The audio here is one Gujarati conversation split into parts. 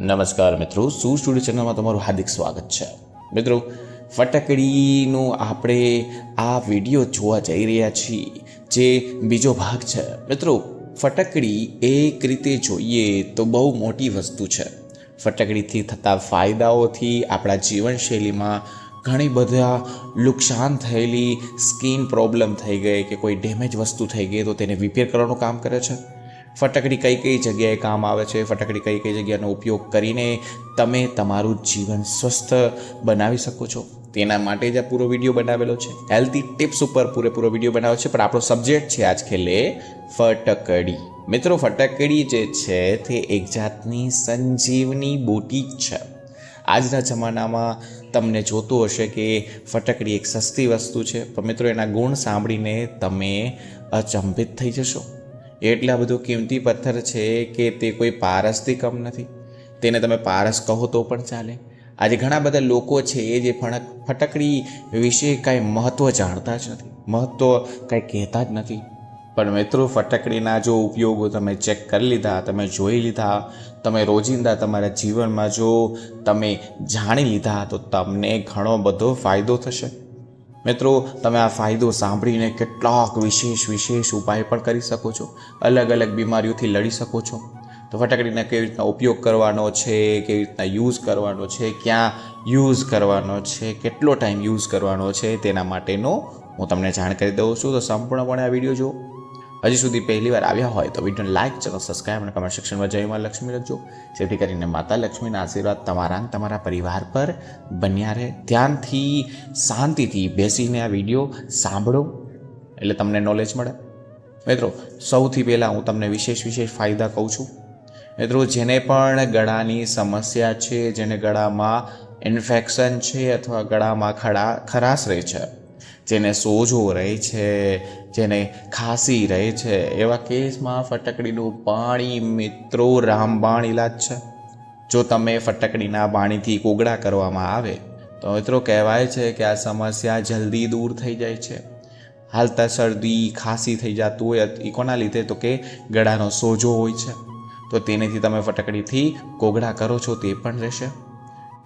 નમસ્કાર મિત્રો સુ સ્ટુડિયો ચેનલમાં તમારું હાર્દિક સ્વાગત છે? મિત્રો, ફટકડીનું આપણે આ વીડિયો જોવા જઈ રહ્યા છીએ, જે બીજો ભાગ છે. મિત્રો, ફટકડી એક રીતે જોઈએ તો બહુ મોટી વસ્તુ છે. ફટકડીથી થતા ફાયદાઓથી આપણા જીવનશૈલીમાં ઘણી બધા નુકસાન થયેલી, સ્કિન પ્રોબ્લેમ થઈ ગઈ કે કોઈ ડેમેજ વસ્તુ થઈ ગઈ તો તેને રિપેર કરવાનું કામ કરે છે. ફટાકડી કઈ કઈ જગ્યાએ કામ આવે છે, ફટકડી કઈ કઈ જગ્યાનો ઉપયોગ કરીને તમે તમારું જીવન સ્વસ્થ બનાવી શકો છો. તેના માટે જ આ પૂરો વીડિયો બનાવેલો છે. હેલ્ધી ટિપ્સ ઉપર પૂરેપૂરો વીડિયો બનાવ્યો છે, પણ આપણો સબ્જેક્ટ છે આજ ખેલે ફટકડી. મિત્રો, ફટકડી જે છે તે એક જાતની સંજીવની બોટી જ છે. આજના જમાનામાં તમને જોતું હશે કે ફટકડી એક સસ્તી વસ્તુ છે, પણ મિત્રો, એના ગુણ સાંભળીને તમે અચંભિત થઈ જશો. એટલા બધું કિંમતી પથ્થર છે કે તે કોઈ પારસથી કમ નથી. તેને તમે પારસ કહો તો પણ ચાલે. આજે ઘણા બધા લોકો છે જે ફણક, ફટકડી વિશે કાંઈ મહત્ત્વ જાણતા જ નથી. મહત્ત્વ કાંઈ કહેતા જ નથી. પણ મિત્રો, ફટકડીના જો ઉપયોગો તમે ચેક કરી લીધા, તમે જોઈ લીધા, તમે રોજિંદા તમારા જીવનમાં જો તમે જાણી લીધા, તો તમને ઘણો બધો ફાયદો થશે. મિત્રો, તમે આ ફાયદો સાંભળીને કેટલાક વિશેષ વિશેષ ઉપાય પણ કરી શકો છો. અલગ અલગ બીમારીઓથી લડી શકો છો. તો ફટાકડીને કેવી રીતના ઉપયોગ કરવાનો છે, કેવી રીતના યુઝ કરવાનો છે, ક્યાં યુઝ કરવાનો છે, કેટલો ટાઈમ યુઝ કરવાનો છે, તેના માટેનો હું તમને જાણ કરી દઉં છું. તો સંપૂર્ણપણે આ વીડિયો જુઓ. હજી સુધી પહેલી વાર આવ્યા હોય તો વિડીયોને લાઇક ચેનલ સબસ્ક્રાઈબ અને કમેન્ટ સેક્શનમાં જય માં લક્ષ્મી લખજો જેથી કરીને માતા લક્ષ્મીના આશીર્વાદ તમારા તમારા પરિવાર પર બન્યા રહે. ધ્યાનથી, શાંતિથી બેસીને આ વીડિયો સાંભળો. એટલે તમને નોલેજ મળે. મિત્રો, સૌથી પહેલાં હું તમને વિશેષ વિશેષ ફાયદા કહું છું. મિત્રો, જેને પણ ગળાની સમસ્યા છે, જેને ગળામાં ઇન્ફેક્શન છે અથવા ગળામાં ખડા, ખરાશ રહે છે જેને સોજો રહે છે, જેને ખાંસી રહે છે, એવા કેસમાં ફટકડીનું પાણી મિત્રો રામબાણ ઇલાજ છે. જો તમે ફટકડીના પાણીથી કોગળા કરવામાં આવે, તો મિત્રો કહેવાય છે કે આ સમસ્યા જલ્દી દૂર થઈ જાય છે. હાલતા શરદી, ખાંસી થઈ જતું હોય, એ કોના લીધે? તો કે ગળાનો સોજો હોય છે. તો તેનેથી તમે ફટકડીથી કોગળા કરો છો, તે પણ રહેશે.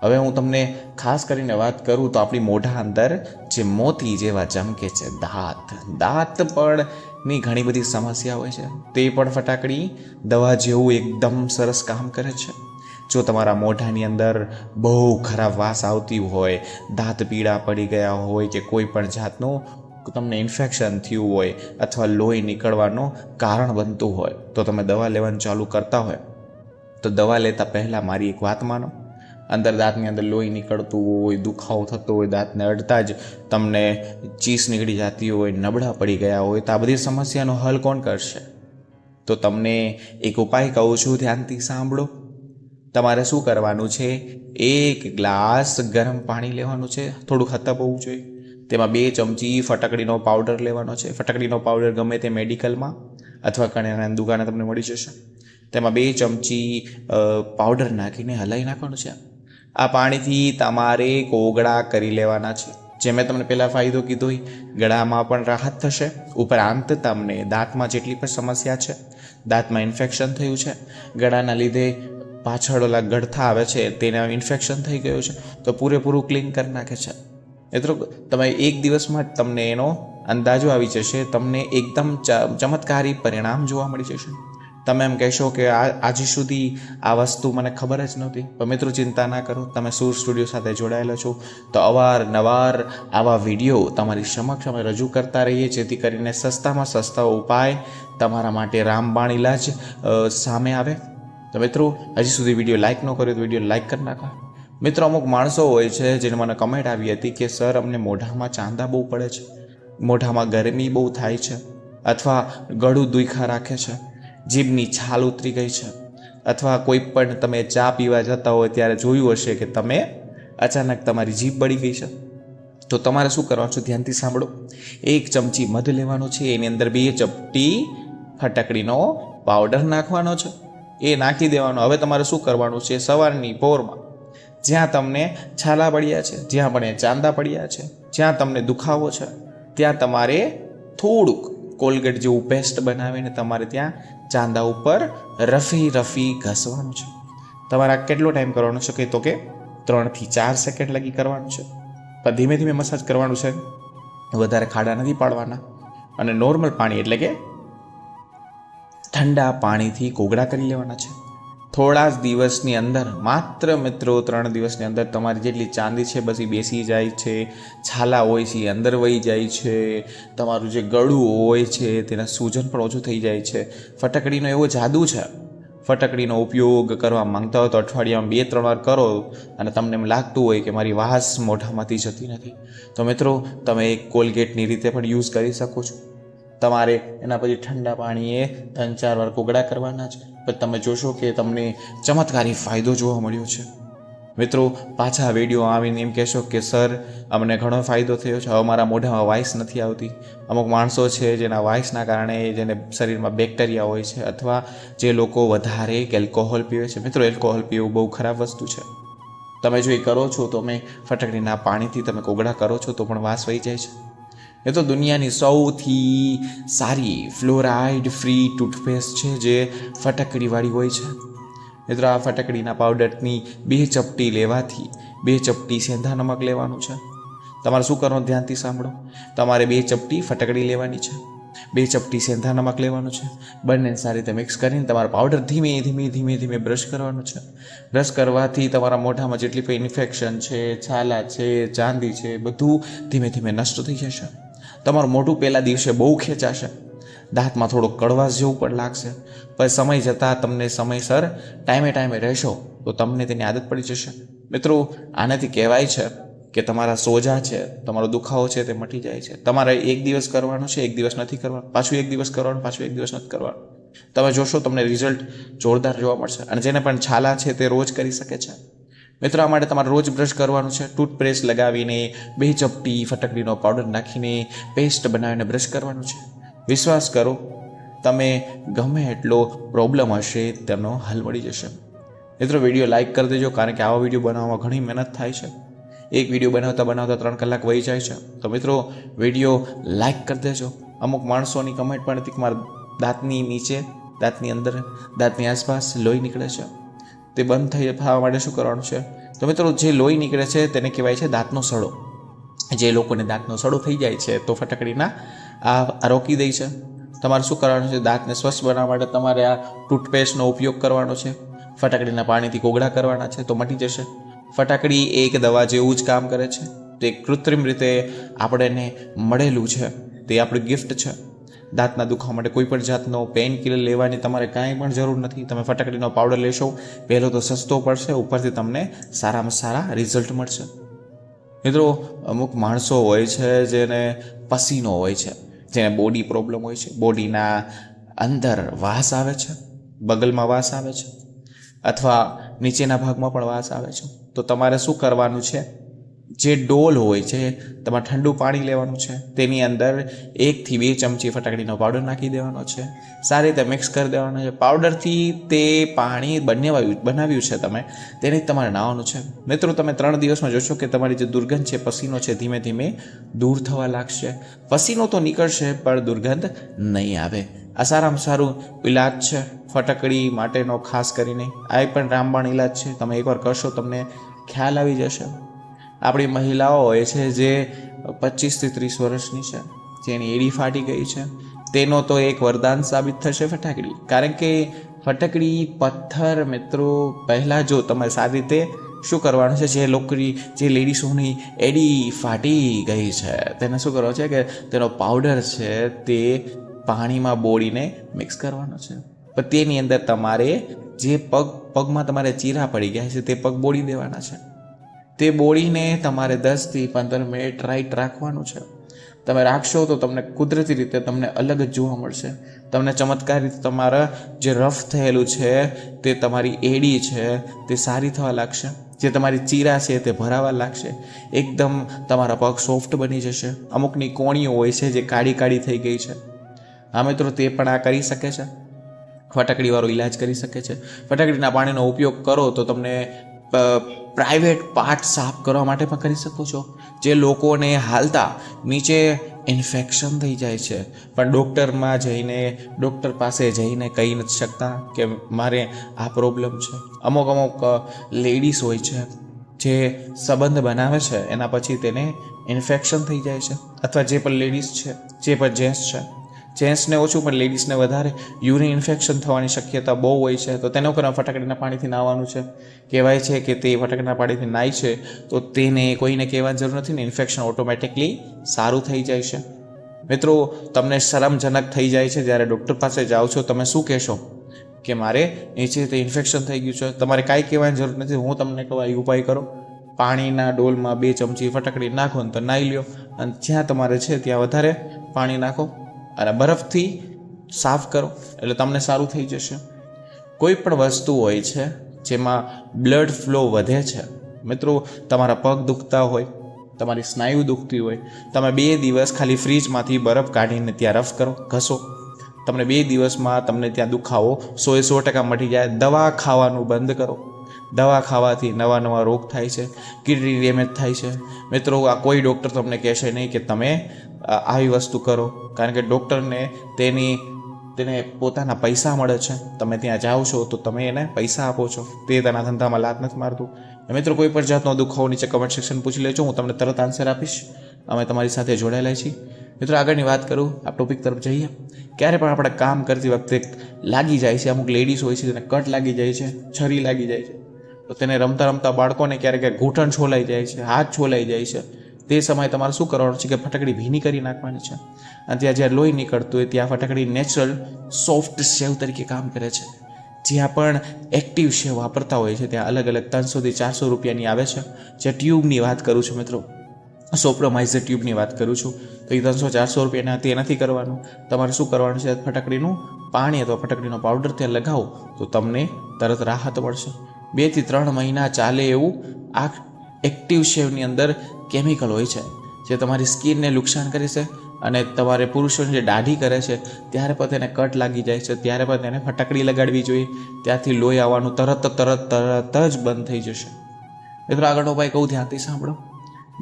હવે હું તમને ખાસ કરીને વાત કરું તો આપણી મોઢા અંદર જે મોતી જેવા ચમકે છે, દાંત. દાંત પણ ની ઘણી બધી સમસ્યા હોય છે. તે પણ ફટાકડી, દવા જેવું એકદમ સરસ કામ કરે છે. જો તમારા મોઢાની અંદર બહુ ખરાબ વાસ આવતી હોય, દાંત પીળા પડી ગયા હોય કે કોઈ પણ જાતનું તમને ઇન્ફેક્શન થયું હોય અથવા લોહી નીકળવાનું કારણ બનતું હોય, તો તમે દવા લેવાનું ચાલુ કરતા હોય. તો દવા લેતા પહેલાં મારી એક વાત માનો. અંદર દાંતની અંદર લોહી નીકળતું હોય, દુખાવો થતો હોય, દાંતને અડતા જ તમને ચીસ નીકળી જતી હોય, નબળા પડી ગયા હોય, તો આ બધી સમસ્યાનો હલ કોણ કરશે? તો તમને એક ઉપાય કહું છું, ધ્યાનથી સાંભળો. તમારે શું કરવાનું છે? એક ગ્લાસ ગરમ પાણી લેવાનું છે થોડુંક ખતપ હોવું જોઈએ. તેમાં બે ચમચી ફટકડીનો પાવડર લેવાનો છે. ફટકડીનો પાવડર ગમે તે મેડિકલમાં અથવા કરિયાણાની દુકાને તમને મળી જશે. તેમાં બે ચમચી પાવડર નાખીને હલાવી નાખવાનું છે. આ પાણીથી તમારે કોગળા કરી લેવાના છે. જે મેં તમને પહેલાં ફાયદો કીધો ગળામાં પણ રાહત થશે. ઉપરાંત તમને દાંતમાં જેટલી પણ સમસ્યા છે, દાંતમાં ઇન્ફેક્શન થયું છે, ગળાના લીધે પાછળ ઓલા ગળથા આવે છે, તેના ઇન્ફેક્શન થઈ ગયું છે, તો પૂરેપૂરું ક્લીન કરી નાખે છે. મિત્રો, તમે એક દિવસમાં જ તમને એનો અંદાજો આવી જશે, તમને એકદમ ચમત્કારી પરિણામ જોવા મળી જશે. તમે એમ કહેશો કે આજે સુધી આ વસ્તુ મને ખબર જ નહોતી. પણ મિત્રો, ચિંતા ના કરો. તમે સૂર સ્ટુડિયો સાથે જોડાયેલા છો. તો અવારનવાર આવા વીડિયો તમારી સમક્ષ અમે રજૂ કરતા રહીએ, જેથી કરીને સસ્તામાં સસ્તા ઉપાય તમારા માટે રામબાણ ઇલાજ સામે આવે. તો મિત્રો, હજી સુધી વીડિયો લાઇક ન કર્યો તો વીડિયો લાઇક કરી નાખો. મિત્રો, અમુક માણસો હોય છે જેને મને કમેન્ટ આવી હતી કે, સર, અમને મોઢામાં ચાંદા બહુ પડે છે. મોઢામાં ગરમી બહુ થાય છે. અથવા ગળું દુખા રાખે છે. જીભની છાલ ઉતરી ગઈ છે. અથવા કોઈ પણ તમે ચા પીવા જતા હોય ત્યારે જોયું હશે કે તમે અચાનક તમારી જીભ બળી ગઈ છે. તો તમારે શું કરવાનું છે? ધ્યાનથી સાંભળો. એક ચમચી મધ લેવાનો છે. એની અંદર બે ચપટી ફટકડીનો પાવડર નાખવાનો છે. એ નાખી દેવાનો. હવે તમારે શું કરવાનું છે? સવારની પોરમાં જ્યાં તમને છાલા પડ્યા છે, જ્યાં પણ ચાંદા પડ્યા છે, જ્યાં તમને દુખાવો છે, ત્યાં તમારે થોડુંક કોલગેટ જેવું પેસ્ટ બનાવીને તમારે ત્યાં ચાંદા ઉપર રફી રફી ઘસવાનું છે. તમારા કેટલો ટાઈમ કરવાનો છે? કે તો કે ત્રણથી ચાર સેકન્ડ લગી કરવાનું છે. પણ ધીમે ધીમે મસાજ કરવાનું છે. વધારે ખાડા નથી પાડવાના. અને નોર્મલ પાણી એટલે કે ઠંડા પાણીથી કોગળા કરી લેવાના છે. થોડા જ દિવસની અંદર, માત્ર મિત્રો ત્રણ દિવસની અંદર તમારી જેટલી ચાંદી છે, બસ એ બેસી જાય છે, છાલા હોય છે, એ અંદર વહી જાય છે, તમારું જે ગળું હોય છે, તેના સૂજન પણ ઓછું થઈ જાય છે. ફટકડીનો એવો જાદુ છે. ફટકડીનો ઉપયોગ કરવા માંગતા હોય તો અઠવાડિયામાં બે, ત્રણ વાર કરો અને તમને એમ લાગતું હોય કે મારી વાસ મોઢામાંથી જતી નથી. તો મિત્રો, તમે એક કોલગેટની રીતે પણ યુઝ કરી શકો છો. તમારે એના પછી ઠંડા પાણીએ ત્રણ ચાર વાર કોગળા કરવાના છે પછી તમે જોશો કે તમને ચમત્કારી ફાયદો જોવા મળ્યો છે. મિત્રો, પાછા વીડિયો આવીને એમ કહેશો કે, સર, અમને ઘણો ફાયદો થયો છે. હવે મારા મોઢામાં વાઇસ નથી આવતી. અમુક માણસો છે જેના વાઇસના કારણે જેને શરીરમાં બેક્ટેરિયા હોય છે અથવા જે લોકો વધારે એલ્કોહોલ પીવે છે. મિત્રો એલ્કોહોલ પીવું બહુ ખરાબ વસ્તુ છે. તમે જો એ કરો છો તો અમે ફટકડીના પાણીથી તમે કોગળા કરો છો તો પણ વાસ વહી જાય છે. એ તો દુનિયાની સૌથી સારી ફ્લોરાઇડ ફ્રી ટૂથપેસ્ટ છે જે ફટકડીવાળી હોય છે. મિત્રો, આ ફટકડીના પાવડરની બે ચપટી લેવાથી, બે ચપટી સેંધા નમક લેવાનું છે. તમારે શું કરવાનું ધ્યાનથી સાંભળો? તમારે બે ચપટી ફટકડી લેવાની છે. બે ચપટી સેંધા નમક લેવાનું છે. બંનેને સારી રીતે મિક્સ કરીને તમારો પાવડર ધીમે ધીમે ધીમે ધીમે બ્રશ કરવાનું છે. બ્રશ કરવાથી તમારા મોઢામાં જેટલી પણ ઇન્ફેક્શન છે, છાલા છે, ચાંદી છે, બધું ધીમે ધીમે નષ્ટ થઈ જશે. તમારું મોઢું પહેલા દિવસે બહુ ખેંચાશે. દાંતમાં થોડો કડવાશ જેવું પણ લાગશે. પણ સમય જતાં તમને સમયસર ટાઈમે ટાઈમે રહેશો, તો તમને તેની આદત પડી જશે. મિત્રો, આનાથી કહેવાય છે કે તમારા સોજા છે, તમારો દુખાવો છે તે મટી જાય છે. તમારે એક દિવસ કરવાનું છે, એક દિવસ નથી કરવાનું. પાછું એક દિવસ કરવાનું, પાછું એક દિવસ નથી કરવાનું. તમે જોશો, તમને રિઝલ્ટ જોરદાર જોવા મળશે. અને જેને પણ છાલા છે તે રોજ કરી શકે છે. મિત્રો આ માટે તમારે રોજ બ્રશ કરવાનું છે, ટૂથપેસ્ટ લગાવીને, બે ચપટી, ફટકડીનો પાવડર નાખીને, પેસ્ટ બનાવીને બ્રશ કરવાનું છે. વિશ્વાસ કરો, તમે ગમે એટલો પ્રોબ્લેમ હશે, તેનો હલ મળી જશે. મિત્રો, વીડિયો લાઇક કરી દેજો, કારણ કે આવા વીડિયો બનાવવામાં ઘણી મહેનત થાય છે. એક વીડિયો બનાવતા બનાવતા ત્રણ કલાક વહી જાય છે. તો મિત્રો, વીડિયો લાઇક કરી દેજો. અમુક માણસોની કમેન્ટ પણ હતી કે મારા દાંતની નીચે, દાંતની અંદર, દાંતની આસપાસ લોહી નીકળે છે. તે બંધ થઈ થવા માટે શું કરવાનું છે? તો મિત્રો, જે લોહી નીકળે છે તેને કહેવાય છે દાંતનો સડો. જે લોકોને દાંતનો સડો થઈ જાય છે તો ફટકડીના આ રોકી દે છે. તમારે શું કરવાનું છે? દાંતને સ્વચ્છ બનાવવા માટે તમારે આ ટૂથપેસ્ટનો ઉપયોગ કરવાનો છે. ફટાકડીના પાણીથી કોગળા કરવાના છે તો મટી જશે. ફટાકડી એક દવા જેવું જ કામ કરે છે. તે કૃત્રિમ રીતે આપણને મળેલું છે. તે આપણી ગિફ્ટ છે. દાંતના દુખાવા માટે કોઈ પણ જાતનો પેઇન કિલર લેવાની તમારે કાંઈ પણ જરૂર નથી. તમે ફટાકડીનો પાવડર લેશો, પહેલો તો સસ્તો પડશે, ઉપરથી તમને સારામાં સારા રિઝલ્ટ મળશે. મિત્રો, અમુક માણસો હોય છે જેને પસીનો હોય છે, જેને બોડી પ્રોબ્લેમ હોય છે. બોડીના અંદર વાસ આવે છે, બગલમાં વાસ આવે છે, અથવા નીચેના ભાગમાં પણ વાસ આવે છે. તો તમારે શું કરવાનું છે? જે ડોલ હોય છે તમારે ઠંડુ પાણી લેવાનું છે, તેની અંદર એકથી બે ચમચી ફટાકડીનો પાવડર નાખી દેવાનો છે. સારી રીતે મિક્સ કરી દેવાનો છે. પાવડરથી તે પાણી બનાવ્યું બનાવ્યું છે તમે, તેને તમારે નાહવાનું છે. મિત્રો, તમે ત્રણ દિવસમાં જોશો કે તમારી જે દુર્ગંધ છે, પસીનો છે, ધીમે ધીમે દૂર થવા લાગશે. પસીનો તો નીકળશે, પણ દુર્ગંધ નહીં આવે. આ સારામાં સારું ઇલાજ છે, ફટકડી માટેનો ખાસ કરીને. આ પણ રામબાણ ઇલાજ છે. તમે એકવાર કરશો, તમને ખ્યાલ આવી જશે. આપણી મહિલાઓ હોય છે જે પચીસથી ત્રીસ વર્ષની છે જેની એડી ફાટી ગઈ છે. તેનો તો એક વરદાન સાબિત થશે ફટાકડી. કારણ કે ફટકડી, પથ્થર, મિત્રો, પહેલાં જો તમારે સારી રીતે શું કરવાનું છે, જે લોકોની જે લેડીસોની એડી ફાટી ગઈ છે, તેને શું કરવાનું છે કે તેનો પાવડર છે તે પાણીમાં બોળીને મિક્સ કરવાનો છે. પણ તેની અંદર તમારે જે પગ, પગમાં તમારે ચીરા પડી ગયા છે તે પગ બોળી દેવાના છે. તે બોળીને તમારે દસથી પંદર મિનિટ રાઈટ રાખવાનું છે. તમે રાખશો તો તમને કુદરતી રીતે તમને અલગ જ જોવા મળશે. તમને ચમત્કાર રીતે તમારા જે રફ થયેલું છે, તે તમારી એડી છે, તે સારી થવા લાગશે. જે તમારી ચીરા છે, તે ભરાવા લાગશે. એકદમ તમારા પગ સોફ્ટ બની જશે. અમુકની કોણીઓ હોય છે જે કાળી કાળી થઈ ગઈ છે. હા મિત્રો, તે પણ આ કરી શકે છે. ફટાકડીવાળો ઈલાજ કરી શકે છે. ફટાકડીના પાણીનો ઉપયોગ કરો તો તમને પ્રાઇવેટ પાર્ટ સાફ કરવા માટે પણ કરી શકો છો. જે લોકોને હાલતા નીચે ઇન્ફેક્શન થઈ જાય છે. પણ ડૉક્ટરમાં જઈને, ડૉક્ટર પાસે જઈને કહી નથી શકતા કે મારે આ પ્રોબ્લેમ છે. અમુક અમુક લેડીઝ હોય છે જે સંબંધ બનાવે છે, એના પછી તેને ઇન્ફેક્શન થઈ જાય છે. અથવા જે પણ લેડીઝ છે, જે પણ જેન્ટ્સ છે જેન્ટ્સને ઓછું, પણ લેડીઝને વધારે. યુરિન ઇન્ફેક્શન થવાની શક્યતા બહુ હોય છે. તો તેનો કરવા ફટાકડીના પાણીથી નાહવાનું છે. કહેવાય છે કે તે ફટાકડીના પાણીથી નાય છે. તો તેને કોઈને કહેવાની જરૂર નથી ને ઇન્ફેક્શન ઓટોમેટિકલી સારું થઈ જાય છે. મિત્રો, તમને શરમજનક થઈ જાય છે જ્યારે ડૉક્ટર પાસે જાઓ છો. તમે શું કહેશો? કે મારે નીચે તે ઇન્ફેક્શન થઈ ગયું છે. તમારે કાંઈ કહેવાની જરૂર નથી. હું તમને કહું એ ઉપાય કરો. પાણીના ડોલમાં બે ચમચી ફટકડી નાખો ને તો નાહી લ્યો. અને જ્યાં તમારે છે ત્યાં વધારે પાણી નાખો. અને બરફથી સાફ કરો, એટલે તમને સારું થઈ જશે. કોઈ પણ વસ્તુ હોય છે જેમાં બ્લડ ફ્લો વધે છે, મિત્રો, તમારા પગ દુખતા હોય, તમારી સ્નાયુ દુખતી હોય, તમે બે દિવસ ખાલી ફ્રીજમાંથી બરફ કાઢીને ત્યાં રફ કરો, ઘસો. તમને બે દિવસમાં તમને ત્યાં દુખાવો સો એ સો ટકા મટી જાય. દવા ખાવાનું બંધ કરો. દવા ખાવાથી નવા નવા રોગ થાય છે, કિડની ડેમેજ થાય છે. મિત્રો, આ કોઈ ડૉક્ટર તમને કહેશે નહીં કે તમે આવી વસ્તુ કરો. કારણ કે ડૉક્ટરને તેની, તેને પોતાના પૈસા મળે છે. તમે ત્યાં જાઓ છો તો તમે એને પૈસા આપો છો. તે તેના ધંધામાં લાત નથી મારતું. મિત્રો કોઈ પણ જાતનો દુખાવો નીચે કમેન્ટ સેક્શન પૂછી લેજો. હું તમને તરત આન્સર આપીશ. અમે તમારી સાથે જોડાયેલા છીએ. મિત્રો આગળની વાત કરું. આ ટોપિક તરફ જઈએ. ક્યારે પણ આપણે કામ કરતી વખતે લાગી જાય છે, અમુક લેડીઝ હોય છે તેને કટ લાગી જાય છે, છરી લાગી જાય છે, તો તેને રમતા રમતા બાળકોને ક્યારેક ક્યારેક ઘૂંટણ છોલાઈ જાય છે, હાથ છોલાઈ જાય છે. તે સમયે તમારે શું કરવાનું છે કે ફટકડી ભીની કરી નાખવાની છે. અને ત્યાં જ્યાં લોહી નીકળતું હોય, ત્યાં ફટકડી નેચરલ સોફ્ટ સેવ તરીકે કામ કરે છે. જ્યાં પણ એક્ટિવ સેવ વાપરતા હોય છે, ત્યાં અલગ અલગ ત્રણસોથી ચારસો રૂપિયાની આવે છે. જે ટ્યુબની વાત કરું છું મિત્રો સોપ્રોમાઇઝર ટ્યુબની વાત કરું છું, તો એ ત્રણસો ચારસો રૂપિયાના તે નથી કરવાનું. તમારે શું કરવાનું છે, ફટકડીનું પાણી અથવા ફટકડીનો પાવડર ત્યાં લગાવો, તો તમને તરત રાહત મળશે. બેથી ત્રણ મહિના ચાલે એવું આ એક્ટિવ શેવની અંદર કેમિકલ હોય છે, જે તમારી સ્કિનને નુકસાન કરે છે અને તમારે પુરુષોની જે દાઢી કરે છે, ત્યારે પણ તેને કટ લાગી જાય છે, ત્યારે પણ તેને ફટકડી લગાડવી જોઈએ, ત્યાંથી લોહી આવવાનું તરત તરત તરત જ બંધ થઈ જશે. મિત્રો, આગળનો ભાઈ કહું ધ્યાનથી સાંભળો.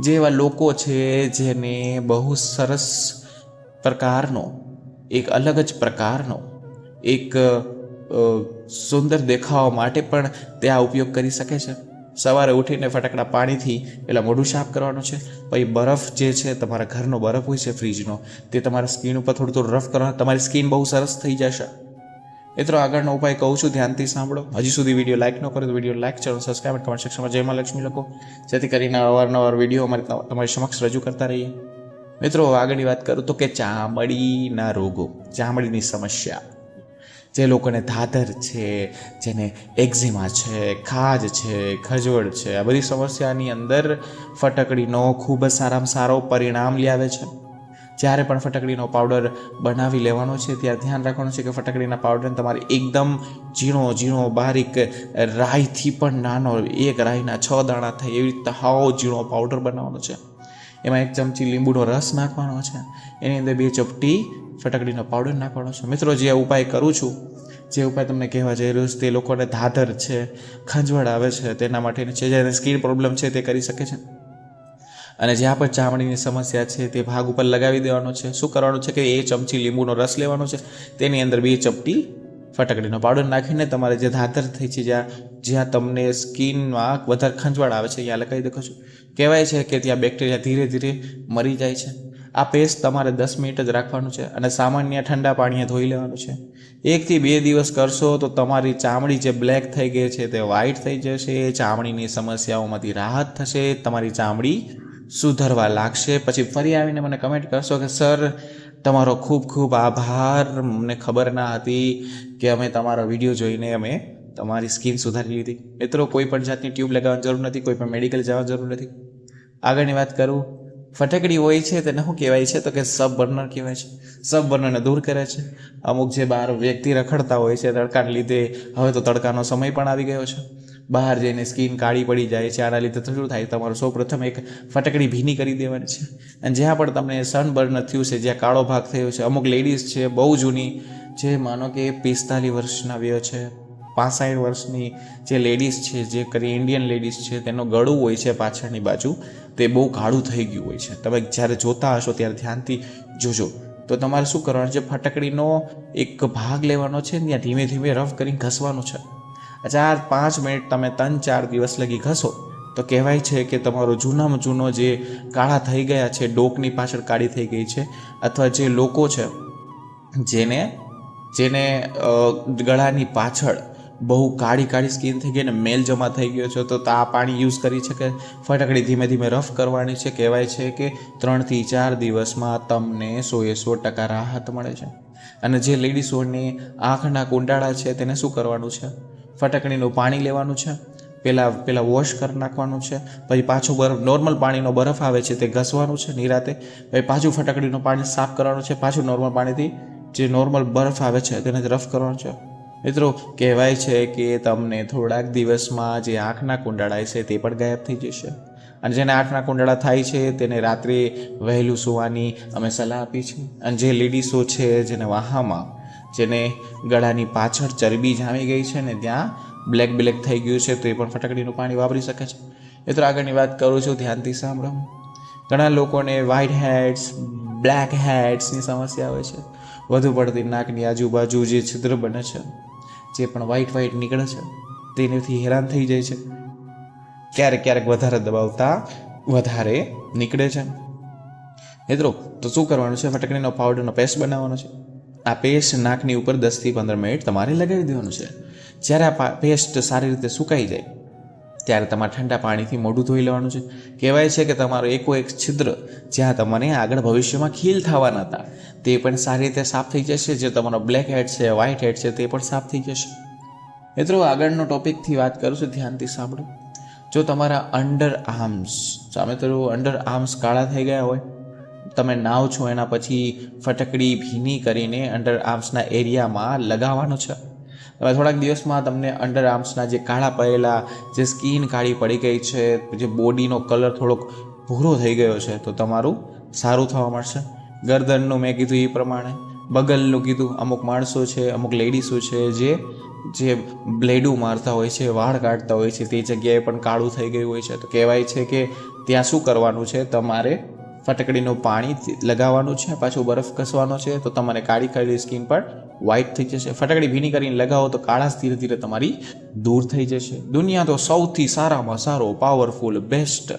જે એવા લોકો છે જેને બહુ સરસ પ્રકારનો, એક અલગ જ પ્રકારનો, એક સુંદર દેખાવા માટે પણ તે આ ઉપયોગ કરી શકે છે. સવારે ઉઠીને ફટાકડા પાણીથી પહેલાં મોઢું સાફ કરવાનું છે, પછી બરફ જે છે, તમારા ઘરનો બરફ હોય છે ફ્રીજનો, તે તમારા સ્કિન ઉપર થોડું થોડું રફ કરવાનું, તમારી સ્કિન બહુ સરસ થઈ જશે. મિત્રો, આગળનો ઉપાય કહું છું, ધ્યાનથી સાંભળો. હજી સુધી વીડિયો લાઇક ન કરો તો video like channel subscribe comment સેક્શનમાં જયમાં લક્ષ્મી લખો. જેથી કરીને અવારનવાર વીડિયો અમારે તમારી સમક્ષ રજૂ કરતા રહીએ. મિત્રો આગળની વાત કરું તો કે ચામડીના રોગો, ચામડીની સમસ્યા. જે લોકોને ધાધર છે, જેને એક્ઝિમા છે, ખાજ છે ખજવળ છે, આ બધી સમસ્યાની અંદર ફટકડીનો ખૂબ જ સારામાં સારો પરિણામ લાવે છે. જ્યારે પણ ફટકડીનો પાવડર બનાવી લેવાનો છે, ત્યારે ધ્યાન રાખવાનું છે કે ફટકડીના પાવડરને તમારે એકદમ ઝીણો ઝીણો બારીક રાઈથી પણ નાનો, એક રાઈના છ દાણા થાય એવી રીતે હાવ ઝીણો પાવડર બનાવવાનો છે. એમાં એક ચમચી લીંબુનો રસ નાખવાનો છે. એની અંદર બે ચપટી ફટકડીનો પાવડર નાખવાનો છે. મિત્રો, જે ઉપાય કરું છું, જે ઉપાય તમને કહેવા જઈ રહ્યો છે, તે લોકોને ધાધર છે, ખંજવાળ આવે છે, તેના માટેની છે, જેને સ્કીન પ્રોબ્લેમ છે, તે કરી શકે છે. અને જ્યાં પણ ચામડીની સમસ્યા છે, તે ભાગ ઉપર લગાવી દેવાનો છે. શું કરવાનું છે કે એ ચમચી લીંબુનો રસ લેવાનો છે, તેની અંદર બે ચપટી ફટકડીનો પાવડર નાખીને તમારે જે ધાધર થઈ છે, જ્યાં જ્યાં તમને સ્કિનમાં વધારે ખંજવાળ આવે છે, ત્યાં લગાવી દેખો છો. કહેવાય છે કે ત્યાં બેક્ટેરિયા ધીરે ધીરે મરી જાય છે. આ પેસ્ટ તમારે દસ મિનિટ જ રાખવાનું છે અને સામાન્ય ઠંડા પાણીએ ધોઈ લેવાનું છે. એકથી બે દિવસ કરશો તો તમારી ચામડી જે બ્લેક થઈ ગઈ છે તે વ્હાઇટ થઈ જશે, ચામડીની સમસ્યાઓમાંથી રાહત થશે, તમારી ચામડી સુધરવા લાગશે. પછી ફરી આવીને મને કમેન્ટ કરશો કે, સર, તમારો ખૂબ ખૂબ આભાર. મને ખબર ના હતી કે અમે તમારો વીડિયો જોઈને અમે તમારી સ્કિન સુધારી લીધી. મિત્રો, કોઈ પણ જાતની ટ્યુબ લગાવવાની જરૂર નથી, કોઈ પણ મેડિકલ જવાની જરૂર નથી. આગળની વાત કરું. ફટકડી હોય છે તેને શું કહેવાય છે? તો કે સબ બર્નર કહેવાય છે. સબ બર્નરને દૂર કરે છે. અમુક જે બહાર વ્યક્તિ રખડતા હોય છે તડકાને લીધે હવે તો તડકાનો સમય પણ આવી ગયો છે. બહાર જઈને સ્કીન કાળી પડી જાય છે, આના લીધે શું થાય? તમારું સૌ પ્રથમ એક ફટકડી ભીની કરી દેવાની છે. અને જ્યાં પણ તમને સનબર્ન થયું છે, જ્યાં કાળો ભાગ થયો છે, અમુક લેડીઝ છે, બહુ જૂની, જે માનો કે પિસ્તાલીસ વર્ષના વ્યય છે, પાંસઠ વર્ષની જે લેડીઝ છે, જે કરી ઇન્ડિયન લેડીઝ છે, તેનો ગળું હોય છે પાછળની બાજુ તે બહુ કાળું થઈ ગયું હોય છે. તમે જ્યારે જોતા હશો ત્યારે ધ્યાનથી જોજો. તો તમારે શું કરવાનું? છે ફટકડીનો એક ભાગ લેવાનો છે ત્યાં ધીમે ધીમે રફ કરીને ઘસવાનું છે. ચાર, પાંચ મિનિટ તમે ત્રણ, ચાર દિવસ લગી ઘસો. તો કહેવાય છે કે તમારો જૂનામાં જૂનો જે કાળા થઈ ગયા છે, ડોકની પાછળ કાળી થઈ ગઈ છે, અથવા જે લોકો છે, જેને જેને ગળાની પાછળ બહુ કાળી કાળી સ્કિન થઈ ગઈ ને મેલ જમા થઈ ગયો છે, તો આ પાણી યુઝ કરી શકે ફટાકડી ધીમે ધીમે રફ કરવાની છે? કહેવાય છે કે ત્રણથી ચાર દિવસમાં તમને સોએ સો ટકા રાહત મળે છે. અને જે લેડીઝોને આંખના કુંડાળા છે, તેને શું કરવાનું છે? ફટાકડીનું પાણી લેવાનું છે પહેલાં પહેલાં વોશ કરી નાખવાનું છે, પછી પાછું બરફ, નોર્મલ પાણીનો બરફ આવે છે તે ઘસવાનું છે નિરાતે, પછી પાછું ફટાકડીનું પાણી સાફ કરવાનું છે, પાછું નોર્મલ પાણીથી જે નોર્મલ બરફ આવે છે તેને રફ કરવાનો છે. મિત્રો, કહેવાય છે કે તમને થોડાક દિવસમાં જે આંખના કુંડાળા છે તે પણ ગાયબ થઈ જશે. અને જેને આંખના કુંડાળા થાય છે તેને રાત્રે વહેલું સૂવાની અમે સલાહ આપી છે અને જે લેડીઝો છે જેને વાહામાં, જેને ગળાની પાછળ ચરબી જામી ગઈ છે ને ત્યાં બ્લેક બ્લેક થઈ ગયું છે, તો એ પણ ફટકડીનું પાણી વાપરી શકે છે. મિત્રો, આગળની વાત કરું છું, ધ્યાનથી સાંભળો. ઘણા લોકોને વ્હાઇટ હેડ્સ બ્લેક હેડ્સની સમસ્યા હોય છે. વધુ પડતી નાકની આજુબાજુ જે છિદ્ર બને છે જે પણ વ્હાઇટ વ્હાઇટ નીકળે છે, તેનાથી હેરાન થઈ જાય છે. ક્યારેક ક્યારેક વધારે દબાવતા વધારે નીકળે છે. મિત્રો, તો શું કરવાનું છે? ફટકડીનો પાવડરનો પેસ્ટ બનાવવાનો છે. આ પેસ્ટ નાકની ઉપર દસથી પંદર મિનિટ તમારે લગાવી દેવાનું છે. જ્યારે આ પેસ્ટ સારી રીતે સુકાઈ જાય ત્યારે તમારે ઠંડા પાણીથી મોઢું ધોઈ લેવાનું છે. કહેવાય છે કે તમારો એકો એક છિદ્ર જ્યાં તમને આગળ ભવિષ્યમાં ખીલ થવાના હતા. તે પણ સારી રીતે સાફ થઈ જશે. જે તમારો બ્લેક હેડ છે વ્હાઇટ હેડ છે, તે પણ સાફ થઈ જશે. મિત્રો, આગળનો ટોપિકથી વાત કરું છું. ધ્યાનથી સાંભળો. જો તમારા અંડર આર્મ્સ સામે તો અંડર આર્મ્સ કાળા થઈ ગયા હોય, તમે નાવ છો, એના પછી ફટકડી ભીની કરીને અંડર આર્મ્સના એરિયામાં લગાવવાનો છે. હવે થોડાક દિવસમાં તમને અંડર આર્મ્સના જે કાળા પડેલા જે સ્કિન કાળી પડી ગઈ છે, જે બોડીનો કલર થોડોક ભૂરો થઈ ગયો છે, તો તમારું સારું થવા મળશે ગરદનનું મેં કીધું એ પ્રમાણે. બગલનું કીધું અમુક માણસો છે, અમુક લેડીસો છે, જે જે બ્લેડું મારતા હોય છે, વાળ કાઢતા હોય છે, તે જગ્યાએ પણ કાળું થઈ ગયું હોય છે. તો કહેવાય છે કે ત્યાં શું કરવાનું છે? તમારે ફટકડીનું પાણી લગાવવાનું છે, પાછું બરફ ઘસવાનો છે, તો તમારે કાળી કાળી સ્કીન પર વ્હાઇટ થઈ જશે. ફટકડી ભીની કરીને લગાવો તો કાળાશ ધીરે ધીરે તમારી દૂર થઈ જશે. દુનિયા તો સૌથી સારામાં સારો પાવરફુલ બેસ્ટ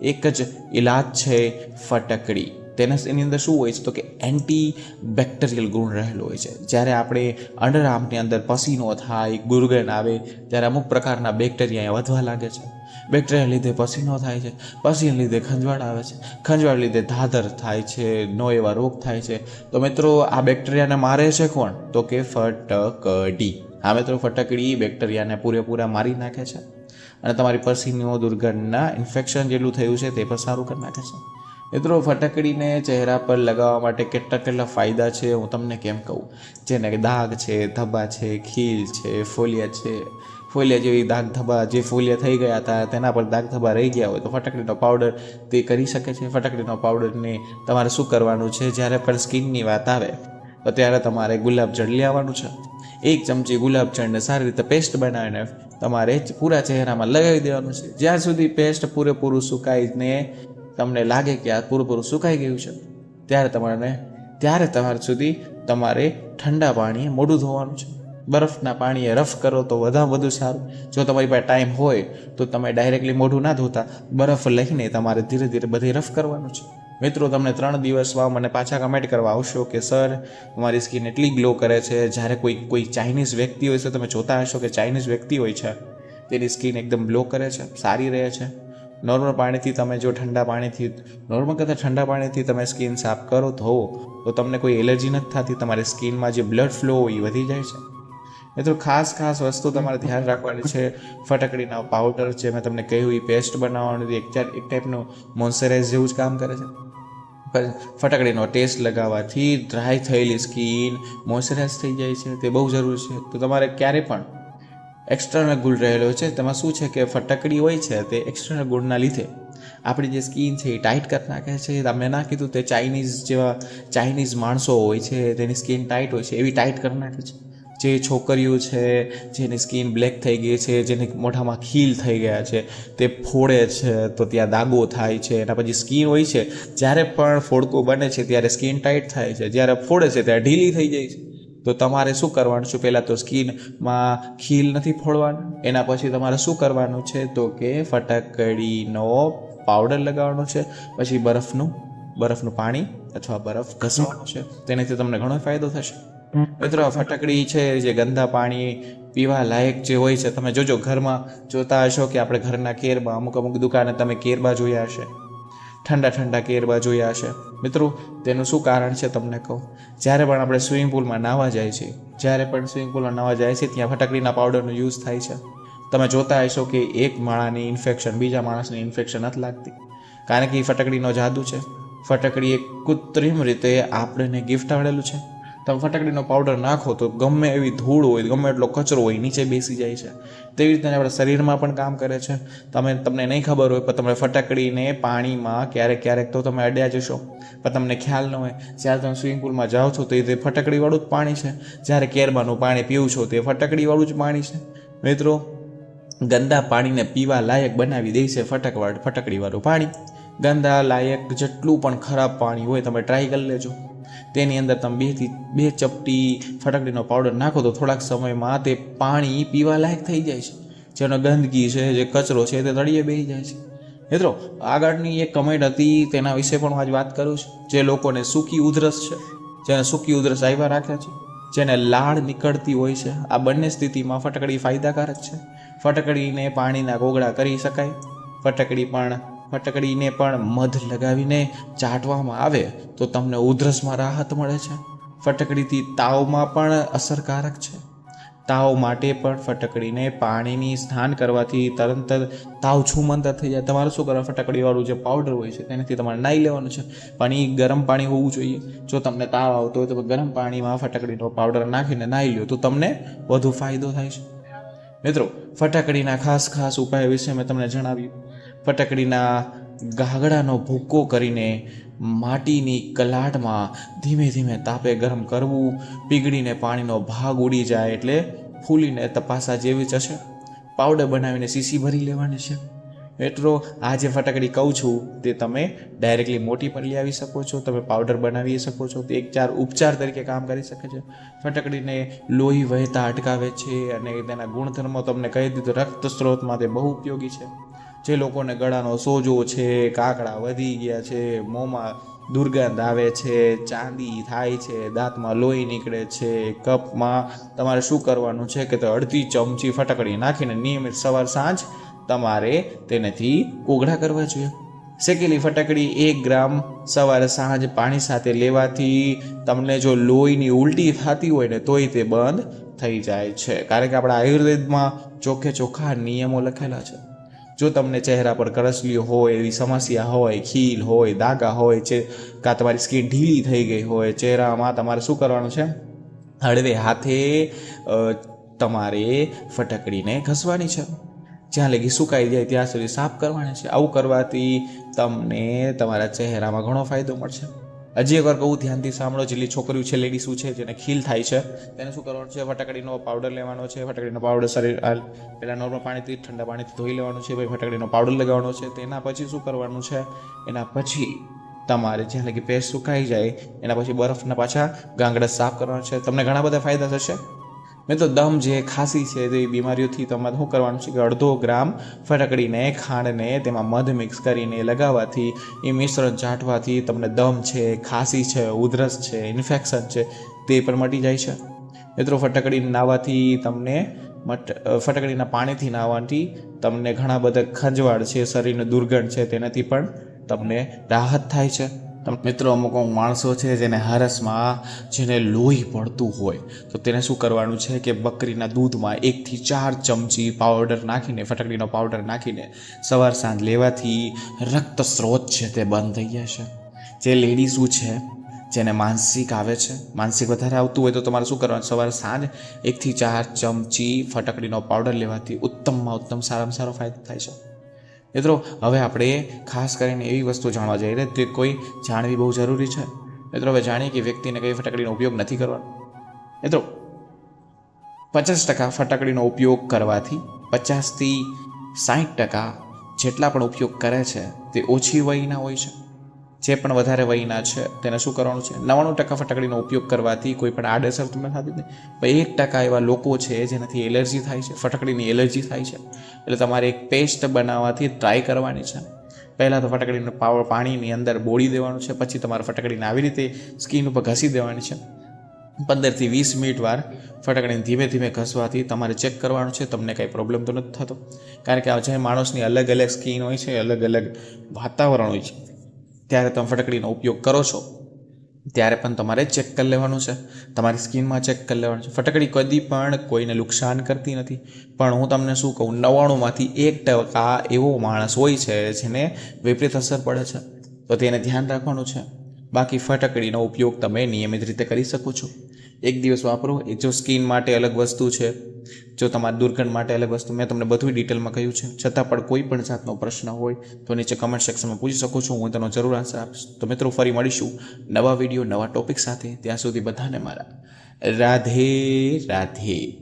એક જ ઇલાજ છે ફટકડી. તેના એની અંદર શું હોય છે તો કે એન્ટી બેક્ટેરિયલ ગુણ રહેલો હોય છે. જ્યારે આપણે અંડર આર્મની અંદર પસીનો થાય ગુરગન આવે, ત્યારે અમુક પ્રકારના બેક્ટેરિયા વધવા લાગે છે. બેક્ટેરિયા લીધે પસીનો થાય છે, પસીના લીધે ખંજવાળ આવે છે, ખંજવાળ લીધે ધાધર થાય છે, નો એવા રોગ થાય છે. તો મિત્રો, આ બેક્ટેરિયાને મારે છે કોણ? તો કે ફટકડી. આ મિત્રો, ફટકડી બેક્ટેરિયાને પૂરેપૂરા મારી નાખે છે અને તમારી પસીનો દુર્ગંધના ઇન્ફેક્શન જેટલું થયું છે તે પણ સારું કરી નાખે છે. મિત્રો, ફટકડીને ચહેરા પર લગાવવા માટે કેટલા કેટલા ફાયદા છે હું તમને કેમ કહું? જેને દાગ છે ધબ્બા છે, ખીલ છે, ફોલિયા છે ફોલિયા જેવી દાગ ધબ્બા જે ફોલિયા થઈ ગયા હતા, તેના પર દાગ ધબ્બા રહી ગયા હોય તો ફટકડીનો પાવડર તે કરી શકે છે. ફટકડીનો પાવડરને તમારે શું કરવાનું છે? જ્યારે પણ સ્કિનની વાત આવે, તો ત્યારે તમારે ગુલાબજળ લઈ આવવાનું છે. એક ચમચી ગુલાબજળને સારી રીતે પેસ્ટ બનાવીને તમારે પૂરા ચહેરામાં લગાવી દેવાનું છે. જ્યાં સુધી પેસ્ટ પૂરેપૂરું સુકાઈને તમને લાગે કે આ પૂરેપૂરું સુકાઈ ગયું છે, ત્યારે તમારે ત્યારે તમારે સુધી તમારે ઠંડા પાણીએ મોઢું ધોવાનું છે. બરફના પાણીએ રફ કરો તો વધારે વધુ સારું. જો તમારી પાસે ટાઈમ હોય તો તમે ડાયરેક્ટલી મોઢું ના ધોતા બરફ લઈને તમારે ધીરે ધીરે બધી રફ કરવાનું છે. મિત્રો, તમને ત્રણ દિવસમાં મને પાછા કમેન્ટ કરવા આવશો કે, સર, તમારી સ્કિન એટલી ગ્લો કરે છે. જ્યારે કોઈ કોઈ ચાઇનીઝ વ્યક્તિ હોય છે, તમે જોતા હશો કે ચાઇનીઝ વ્યક્તિ હોય છે, તેની સ્કિન એકદમ ગ્લો કરે છે, સારી રહે છે. નોર્મલ પાણીથી તમે જો ઠંડા પાણીથી, નોર્મલ કરતાં ઠંડા પાણીથી તમે સ્કિન સાફ કરો, ધોવો, તો તમને કોઈ એલર્જી નથી થતી. તમારી સ્કિનમાં જે બ્લડ ફ્લો હોય એ વધી જાય છે. મિત્રો, ખાસ ખાસ વસ્તુ તમારે ધ્યાન રાખવાની છે, ફટકડીના પાવડર જે મેં તમને કહ્યું, એ પેસ્ટ બનાવવાનું એક ચાર, એક ટાઈપનું મોન્સરાઇઝ જેવું જ કામ કરે છે. ફટકડીનો ટેસ્ટ લગાવવાથી ડ્રાય થયેલી સ્કિન મોઇશ્ચરાઇઝ થઈ જાય છે. તે બહુ જરૂરી છે. તો તમારે ક્યારે પણ એક્સટર્નલ ગુણ રહેલો છે. તેમાં શું છે કે ફટકડી હોય છે તે એક્સટર્નલ ગુણના લીધે આપણી જે સ્કિન છે એ ટાઈટ કરી નાખે છે. તમે ના કીધું તે ચાઇનીઝ જેવા ચાઇનીઝ માણસો હોય છે, તેની સ્કિન ટાઈટ હોય છે, એવી ટાઈટ કરી નાખે છે. જે છોકરીઓ છે, જેની સ્કિન બ્લેક થઈ ગઈ છે, જેને મોઢામાં ખીલ થઈ ગયા છે, તે ફોડે છે, તો ત્યાં દાગો થાય છે, એના પછી સ્કિન હોય છે. જ્યારે પણ ફોડકો બને છે, ત્યારે સ્કિન ટાઈટ થાય છે. જ્યારે ફોડે છે, ત્યારે ઢીલી થઈ જાય છે. તો તમારે શું કરવાનું છે? પહેલાં તો સ્કિનમાં ખીલ નથી ફોડવાનું. એના પછી તમારે શું કરવાનું છે? તો કે ફટાકડીનો પાવડર લગાવવાનો છે. પછી બરફનું બરફનું પાણી અથવા બરફ ઘસવાનું છે. તેનાથી તમને ઘણો ફાયદો થશે. મિત્રો, ફટકડી છે જે ગંદા પાણી પીવા લાયક જે હોય છે, તમે જોજો, ઘરમાં જોતા હશો કે આપણે ઘરના કેરમાં અમુક અમુક દુકાને તમે કેરબા જોયા હશે. ઠંડા ઠંડા કેરબા જોયા હશે. મિત્રો, તેનું શું કારણ છે તમને કહું? જ્યારે પણ આપણે સ્વિમિંગ પુલમાં નાહવા જાય છે, જ્યારે પણ સ્વિમિંગ પુલમાં નાહવા જાય છે, ત્યાં ફટકડીના પાવડરનો યુઝ થાય છે. તમે જોતા હશો કે એક માળાની ઇન્ફેક્શન, બીજા માણસની ઇન્ફેક્શન નથી લાગતી. કારણ કે એ ફટકડીનો જાદુ છે. ફટકડી એક કૃત્રિમ રીતે આપણને ગિફ્ટ આવેલું છે. તમે ફટાકડીનો પાવડર નાખો તો ગમે એવી ધૂળ હોય, ગમે એટલો કચરો હોય, નીચે બેસી જાય છે. તેવી રીતે આપણા શરીરમાં પણ કામ કરે છે. તમે, તમને નહીં ખબર હોય, પણ તમે ફટાકડીને પાણીમાં ક્યારેક ક્યારેક તો તમે અડ્યા જશો પણ તમને ખ્યાલ ન હોય, જ્યારે તમે સ્વિમિંગ પુલમાં જાઓ છો, તો એ ફટાકડીવાળું જ પાણી છે. જ્યારે કેરબાનું પાણી પીવું છો, તે ફટાકડીવાળું જ પાણી છે. મિત્રો, ગંદા પાણીને પીવા લાયક બનાવી દે છે ફટકવાડ ફટકડીવાળું પાણી. ગંદા લાયક જેટલું પણ ખરાબ પાણી હોય, તમે ટ્રાય કરી લેજો. તેની અંદર તમે બેથી બે ચપટી ફટાકડીનો પાવડર નાખો તો થોડાક સમયમાં તે પાણી પીવા લાયક થઈ જાય છે. જેનો ગંદકી છે, જે કચરો છે, તે તળિયે બેસી જાય છે. મિત્રો, આગળની એક કમેન્ટ હતી, તેના વિશે પણ હું આજ વાત કરું છું. જે લોકોને સૂકી ઉધરસ છે, જેને સૂકી ઉધરસ આવ્યા રાખે છે, જેને લાળ નીકળતી હોય છે, આ બંને સ્થિતિમાં ફટકડી ફાયદાકારક છે. ફટકડીને પાણીના ગોગળા કરી શકાય, ફટકડી પણ ફટકડીને પણ મધ લગાવીને ચાટવામાં આવે તો તમને ઉધરસમાં રાહત મળે છે. ફટકડીથી તાવમાં પણ અસરકારક છે. તાવ માટે પણ ફટકડીને પાણીની સ્નાન કરવાથી તરત જ તાવ છૂમંતર થઈ જાય. તમારે શું કરવા ફટકડીવાળું જે પાવડર હોય છે તેનાથી તમારે નાહી લેવાનું છે. પણ એ ગરમ પાણી હોવું જોઈએ. જો તમને તાવ આવતો હોય તો ગરમ પાણીમાં ફટકડીનો પાવડર નાખીને નાહી લો તો તમને વધુ ફાયદો થાય છે. મિત્રો, ફટાકડીના ખાસ ખાસ ઉપાય વિશે મેં તમને જણાવ્યું. ફટાકડીના ગાગડાનો ભૂકો કરીને માટીની કલાટમાં ધીમે ધીમે તાપે ગરમ કરવું, પીગળીને પાણીનો ભાગ ઉડી જાય એટલે ફૂલીને તપાસા જેવી જશે પાવડર બનાવીને સીસી ભરી લેવાની છે. એટલો આ જે ફટાકડી કહું છું, તે તમે ડાયરેક્ટલી મોટી પણ લઈ આવી શકો છો, તમે પાવડર બનાવી શકો છો, તે એક ચાર ઉપચાર તરીકે કામ કરી શકે છે. ફટાકડીને લોહી વહેતા અટકાવે છે અને તેના ગુણધર્મો તમને કહી દીધું, રક્ત સ્ત્રોતમાં તે બહુ ઉપયોગી છે. જે લોકોને ગળાનો સોજો છે, કાકડા વધી ગયા છે, મોંમાં દુર્ગંધ આવે છે, ચાંદી થાય છે, દાંતમાં લોહી નીકળે છે, કપમાં તમારે શું કરવાનું છે કે તો અડધી ચમચી ફટકડી નાખીને નિયમિત સવાર સાંજ તમારે તેનાથી કોગળા કરવા જોઈએ. શેકેલી ફટકડી એક ગ્રામ સવારે સાંજ પાણી સાથે લેવાથી તમને જો લોહીની ઉલટી થતી હોય ને તોય તે બંધ થઈ જાય છે. કારણ કે આપણા આયુર્વેદમાં ચોખ્ખે ચોખ્ખા નિયમો લખેલા છે. જો તમને ચહેરા પર કરસલીઓ હોય, એવી સમસ્યા હોય, ખીલ હોય દાગા હોય છે કાં તમારી સ્કિન ઢીલી થઈ ગઈ હોય, ચહેરામાં તમારે શું કરવાનું છે? હળવે હાથે તમારે ફટકડીને ઘસવાની છે. જ્યાં લગી સુકાઈ જાય ત્યાં સુધી સાફ કરવાની છે. આવું કરવાથી તમને તમારા ચહેરામાં ઘણો ફાયદો મળશે. હજી એકવાર કહું, ધ્યાનથી સાંભળો, જેટલી છોકરીઓ છે લેડીઝો છે, જેને ખીલ થાય છે, તેને શું કરવાનું છે? ફટાકડીનો પાવડર લેવાનો છે, ફટાકડીનો પાવડર શરીર હાલ પહેલાં નોર્મલ પાણીથી, ઠંડા પાણીથી ધોઈ લેવાનું છે, પછી ફટાકડીનો પાવડર લગાવવાનો છે, તેના પછી શું કરવાનું છે? એના પછી તમારે જ્યાં લગી પેસ્ટ સુકાઈ જાય, એના પછી બરફના પાછા ગાંગડા સાફ કરવાના છે. તમને ઘણા બધા ફાયદા થશે. મેં તો દમ જે ખાંસી છે તે બીમારીઓથી તમારે શું કરવાનું છે કે અડધો ગ્રામ ફટકડીને, ખાંડને, તેમાં મધ મિક્સ કરીને લગાવવાથી, એ મિશ્રણ ચાટવાથી તમને દમ છે, ખાંસી છે, ઉધરસ છે ઇન્ફેક્શન છે, તે પણ મટી જાય છે. મિત્રો ફટકડી નાહવાથી તમને મટ ફટકડીના પાણીથી નાહવાથી તમને ઘણા બધા ખંજવાળ છે, શરીરનો દુર્ગંધ છે, તેનાથી પણ તમને રાહત થાય છે. મિત્રો, અમુક અમુક માણસો છે જેને હરસમાં જેને લોહી પડતું હોય, તો તેને શું કરવાનું છે કે બકરીના દૂધમાં એકથી ચાર ચમચી પાવડર નાખીને, ફટકડીનો પાવડર નાખીને સવાર સાંજ લેવાથી રક્ત સ્ત્રોત છે તે બંધ થઈ જશે જે લેડીઝો છે, જેને માનસિક આવે છે, માનસિક વધારે આવતું હોય તો તમારે શું કરવાનું? સવારે સાંજ એકથી ચાર ચમચી ફટકડીનો પાવડર લેવાથી ઉત્તમમાં ઉત્તમ સારામાં સારો ફાયદો થાય છે. મિત્રો, હવે આપણે ખાસ કરીને એવી વસ્તુ જાણવા જઈ રહ્યા તે કોઈ જાણવી બહુ જરૂરી છે. મિત્રો, હવે જાણીએ કે વ્યક્તિને કઈ ફટાકડીનો ઉપયોગ નથી કરવાનો. મિત્રો, પચાસ ટકા ફટાકડીનો ઉપયોગ કરવાથી પચાસથી સાઠ ટકા જેટલા પણ ઉપયોગ કરે છે તે ઓછી વયના હોય છે. જે પણ વધારે વયના છે, તેને શું કરવાનું છે? નવ્વાણું ટકા ફટાકડીનો ઉપયોગ કરવાથી કોઈ પણ આડઅસર તમને થતી નથી. પણ એક ટકા એવા લોકો છે જેનાથી એલર્જી થાય છે, ફટાકડીની એલર્જી થાય છે. એટલે તમારે એક પેસ્ટ બનાવવાથી ટ્રાય કરવાની છે. પહેલાં તો ફટાકડીનું પાવર પાણીની અંદર બોળી દેવાનું છે, પછી તમારે ફટાકડીને આવી રીતે સ્કીન ઉપર ઘસી દેવાની છે. પંદરથી વીસ મિનિટ વાર ફટાકડીને ધીમે ધીમે ઘસવાથી તમારે ચેક કરવાનું છે, તમને કાંઈ પ્રોબ્લેમ તો નથી થતો. કારણ કે આ જે માણસની અલગ અલગ સ્કીન હોય છે અલગ અલગ વાતાવરણ હોય છે. ત્યારે તમે ફટકડીનો ઉપયોગ કરો છો. ત્યારે પણ તમારે ચેક કરી લેવાનું છે. તમારી સ્કિનમાં ચેક કરી લેવાનું છે. ફટકડી કદી પણ કોઈને નુકસાન કરતી નથી. પણ હું તમને શું કહું નવ્વાણુંમાંથી એક ટકા એવો માણસ હોય છે જેને વિપરીત અસર પડે છે. તો તેને ધ્યાન રાખવાનું છે. બાકી ફટકડીનો ઉપયોગ તમે નિયમિત રીતે કરી શકો છો. એક દિવસ વાપરો એ જો સ્કિન માટે અલગ વસ્તુ છે, જો તમારા દુર્ગંધ માટે અલગ વસ્તુ, મેં તમને બધું ડિટેલમાં કહ્યું છે. છતાં પણ કોઈ પણ જાતનો પ્રશ્ન હોય તો નીચે કમેન્ટ સેક્શનમાં પૂછી શકો છો, હું તેનો જરૂર આન્સર આપીશ. તો મિત્રો, ફરી મળીશું નવા વીડિયો નવા ટોપિક સાથે. ત્યાં સુધી બધાને મારા. રાધે રાધે.